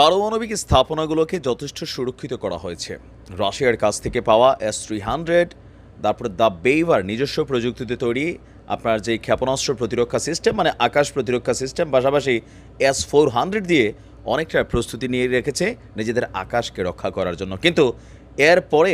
পারমাণবিক স্থাপনাগুলোকে যথেষ্ট সুরক্ষিত করা হয়েছে। রাশিয়ার কাছ থেকে পাওয়া এস থ্রি হান্ড্রেড তারপরে দ্য বেইভার নিজস্ব প্রযুক্তিতে তৈরি, আপনার যে ক্ষেপণাস্ত্র প্রতিরক্ষা সিস্টেম মানে আকাশ প্রতিরক্ষা সিস্টেম, পাশাপাশি এস ফোর হান্ড্রেড দিয়ে অনেকটা প্রস্তুতি নিয়ে রেখেছে নিজেদের আকাশকে রক্ষা করার জন্য। কিন্তু এরপরে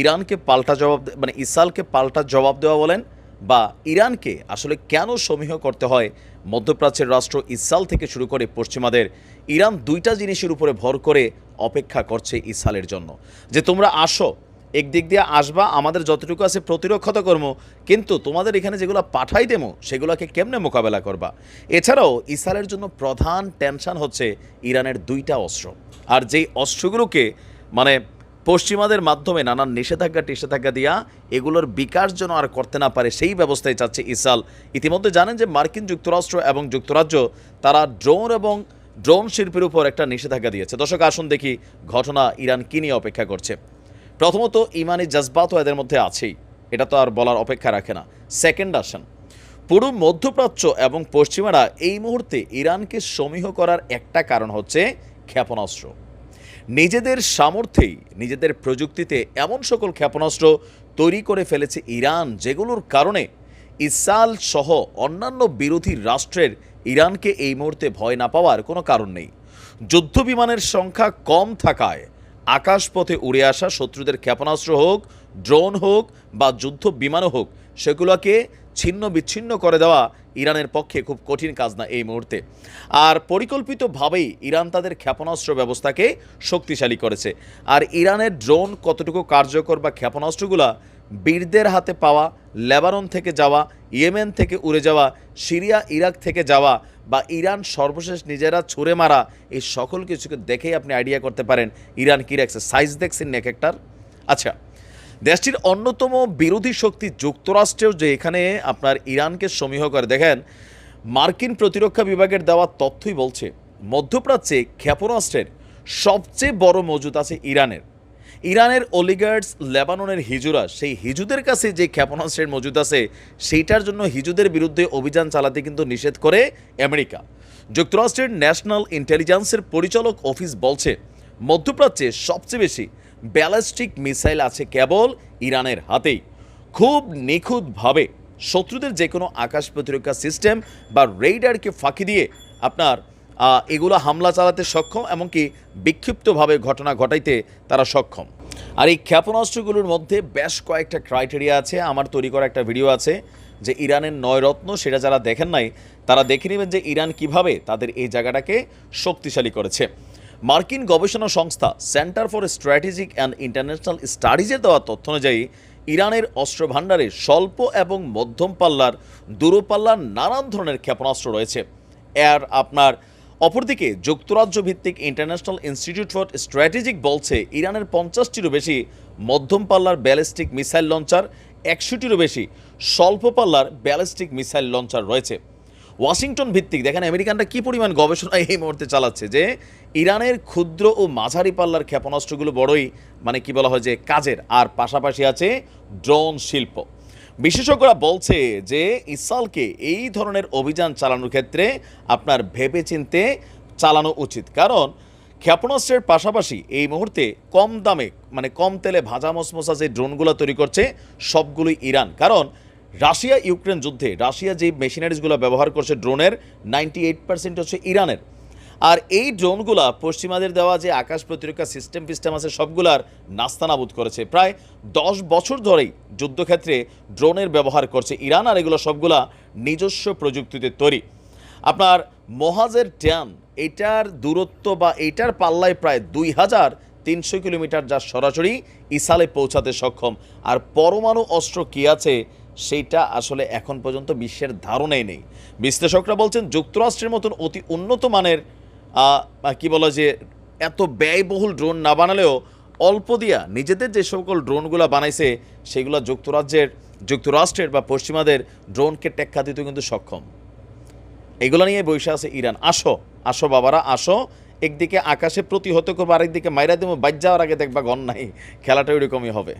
ইরানকে পাল্টা জবাব মানে ইসরায়েলকে পাল্টা জবাব দেওয়া বলেন বা ইরানকে আসলে কেন সমীহ করতে হয়? মধ্যপ্রাচ্যের রাষ্ট্র ইসরায়েল থেকে শুরু করে পশ্চিমাদের, ইরান দুইটা জিনিসের উপরে ভর করে অপেক্ষা করছে ইসরায়েলের জন্য। যে তোমরা আসো, একদিক দিয়ে আসবা, আমাদের যতটুকু আছে প্রতিরক্ষা কর্ম, কিন্তু তোমাদের এখানে যেগুলো পাঠাই দেবো সেগুলোকে কেমনে মোকাবেলা করবা? এছাড়াও ইসরায়েলের জন্য প্রধান টেনশন হচ্ছে ইরানের দুইটা অস্ত্র। আর যেই অস্ত্রগুলোকে মানে পশ্চিমাদের মাধ্যমে নানান নিষেধাজ্ঞা, টিষেধাজ্ঞা দিয়া এগুলোর বিকাশ যেন আর করতে না পারে, সেই ব্যবস্থায় চাচ্ছে ইসরায়েল। ইতিমধ্যে জানেন যে মার্কিন যুক্তরাষ্ট্র এবং যুক্তরাজ্য তারা ড্রোন এবং ড্রোন শিল্পের উপর একটা নিষেধাজ্ঞা দিয়েছে। দর্শক, আসুন দেখি ঘটনা ইরান কি নিয়ে অপেক্ষা করছে। প্রথমত, ইমানি জজবাতও এদের মধ্যে আছেই। এটা তো আর বলার অপেক্ষা রাখে না। সেকেন্ড, আসেন। পুরো মধ্যপ্রাচ্য এবং পশ্চিমারা এই মুহূর্তে ইরানকে সমীহ করার একটা কারণ হচ্ছে ক্ষেপণাস্ত্র। নিজেদের সামর্থ্যেই, নিজেদের প্রযুক্তিতে এমন সকল ক্ষেপণাস্ত্র তৈরি করে ফেলেছে ইরান, যেগুলোর কারণে ইসরায়েল সহ অন্যান্য বিরোধী রাষ্ট্রের ইরানকে এই মুহূর্তে ভয় না পাওয়ার কোনো কারণ নেই। যুদ্ধ বিমানের সংখ্যা কম থাকায় আকাশপথে উড়ে আসা শত্রুদের ক্ষেপণাস্ত্র হোক, ড্রোন হোক বা যুদ্ধ বিমানও হোক, সেগুলোকে ছিন্ন বিচ্ছিন্ন করে দেওয়া ইরানের পক্ষে খুব কঠিন কাজ না এই মুহূর্তে। আর পরিকল্পিতভাবেই ইরান তাদের ক্ষেপণাস্ত্র ব্যবস্থাকে শক্তিশালী করেছে। আর ইরানের ড্রোন কতটুকু কার্যকর বা ক্ষেপণাস্ত্রগুলা বীরদের হাতে পাওয়া, লেবানন থেকে যাওয়া, ইয়েমেন থেকে উড়ে যাওয়া, সিরিয়া, ইরাক থেকে যাওয়া বা ইরান সর্বশেষ নিজেরা ছুঁড়ে মারা, এই সকল কিছুকে দেখেই আপনি আইডিয়া করতে পারেন ইরান কী রাখছে সাইজ দেখছেন এক একটার। আচ্ছা দেশটির অন্যতম বিরোধী শক্তি যুক্তরাষ্ট্রেও যে এখানে আপনার ইরানকে সমীহ করে। দেখেন, মার্কিন প্রতিরক্ষা বিভাগের দেওয়া তথ্যই বলছে, মধ্যপ্রাচ্যে ক্ষেপণাস্ত্রের সবচেয়ে বড় মজুদ আছে ইরানের। ইরানের অলিগার্ডস লেবাননের হিজুরা, সেই হিজুদের কাছে যে ক্ষেপণাস্ত্রের মজুদ আছে, সেইটার জন্য হিজুদের বিরুদ্ধে অভিযান চালাতে কিন্তু নিষেধ করে আমেরিকা। যুক্তরাষ্ট্রের ন্যাশনাল ইন্টেলিজেন্সের পরিচালক অফিস বলছে, মধ্যপ্রাচ্যে সবচেয়ে বেশি ব্যালিস্টিক মিসাইল আছে কেবল ইরানের হাতেই। খুব নিখুঁতভাবে শত্রুদের যে কোনো আকাশ প্রতিরক্ষা সিস্টেম বা রেইডারকে ফাঁকি দিয়ে আপনার এগুলো হামলা চালাতে সক্ষম এমনকি বিক্ষিপ্তভাবে ঘটনা ঘটাইতে তারা সক্ষম। আর এই ক্ষেপণাস্ত্রগুলোর মধ্যে বেশ কয়েকটা ক্রাইটেরিয়া আছে। আমার তৈরি করা একটা ভিডিও আছে যে ইরানের নয় রত্ন, সেটা যারা দেখেন নাই, তারা দেখে নেবেন যে ইরান কীভাবে তাদের এই জায়গাটাকে শক্তিশালী করেছে। মার্কিন গবেষণা সংস্থা centre for strategic and international স্টাডিজের দেওয়া তথ্য অনুযায়ী, ইরানের অস্ত্র ভাণ্ডারে স্বল্প এবং মধ্যম পাল্লার, দূরপাল্লার নানান ধরনের ক্ষেপণাস্ত্র রয়েছে। এর আপনার অপরদিকে যুক্তরাজ্য ভিত্তিক ইন্টারন্যাশনাল ইনস্টিটিউট ফর স্ট্র্যাটেজিক বলছে, ইরানের পঞ্চাশটিরও বেশি মধ্যম পাল্লার ব্যালিস্টিক মিসাইল লঞ্চার, একশোটিরও বেশি স্বল্প পাল্লার ব্যালিস্টিক মিসাইল লঞ্চার রয়েছে। ওয়াশিংটন ভিত্তিক, দেখেন আমেরিকানরা কি পরিমাণ গবেষণা এই মুহূর্তে চালাচ্ছে যে ইরানের ক্ষুদ্র ও মাঝারি পাল্লার ক্ষেপণাস্ত্রগুলো বড়ই মানে কি বলা হয় যে কাজের, আর পাশাপাশি আছে ড্রোন শিল্প। বিশেষজ্ঞরা বলছে যে ইসালকে এই ধরনের অভিযান চালানোর ক্ষেত্রে আপনার ভেবেচিন্তে চালানো উচিত। কারণ ক্ষেপণাস্ত্রের পাশাপাশি এই মুহূর্তে কম দামে মানে কম তেলে ভাজা মসমসা যে ড্রোনগুলো তৈরি করছে, সবগুলোই ইরান। কারণ রাশিয়া ইউক্রেন যুদ্ধে রাশিয়া যে মেশিনারিজগুলো ব্যবহার করছে ড্রোনের নাইনটি এইট পার্সেন্ট হচ্ছে ইরানের। আর এই ড্রোনগুলা পশ্চিমাদের দেওয়া যে আকাশ প্রতিরক্ষা সিস্টেম ফিস্টেম আছে, সবগুলার নাস্তানাবুদ করেছে। প্রায় দশ বছর ধরেই যুদ্ধক্ষেত্রে ড্রোনের ব্যবহার করছে ইরান, আর এগুলো সবগুলা নিজস্ব প্রযুক্তিতে তৈরি। আপনার মহাজের ট্যান এটার দূরত্ব বা এটার পাল্লায় প্রায় দুই হাজার তিনশো কিলোমিটার যা সরাসরি ইসালে পৌঁছাতে সক্ষম। আর পরমাণু অস্ত্র কী আছে সেইটা আসলে এখন পর্যন্ত বিশ্বের ধারণাই নেই। বিশ্লেষকরা বলছেন যুক্তরাষ্ট্রের মতন অতি উন্নত মানের কি বলা যে এত ব্যয়বহুল ড্রোন না বানালেও অল্প দিয়া নিজেদের যে সকল ড্রোনগুলো বানাইছে, সেগুলো যুক্তরাজ্যের, যুক্তরাষ্ট্রের বা পশ্চিমাদের ড্রোনকে টেক্কা দিতে কিন্তু সক্ষম। এগুলো নিয়ে বসে আছে ইরান। আসো আসো বাবারা, আসো। একদিকে আকাশে প্রতিহত করব, আরেকদিকে মাইরা দেবো, বাইর যাওয়ার আগে দেখবা গণ নাই, খেলাটা ওইরকমই হবে।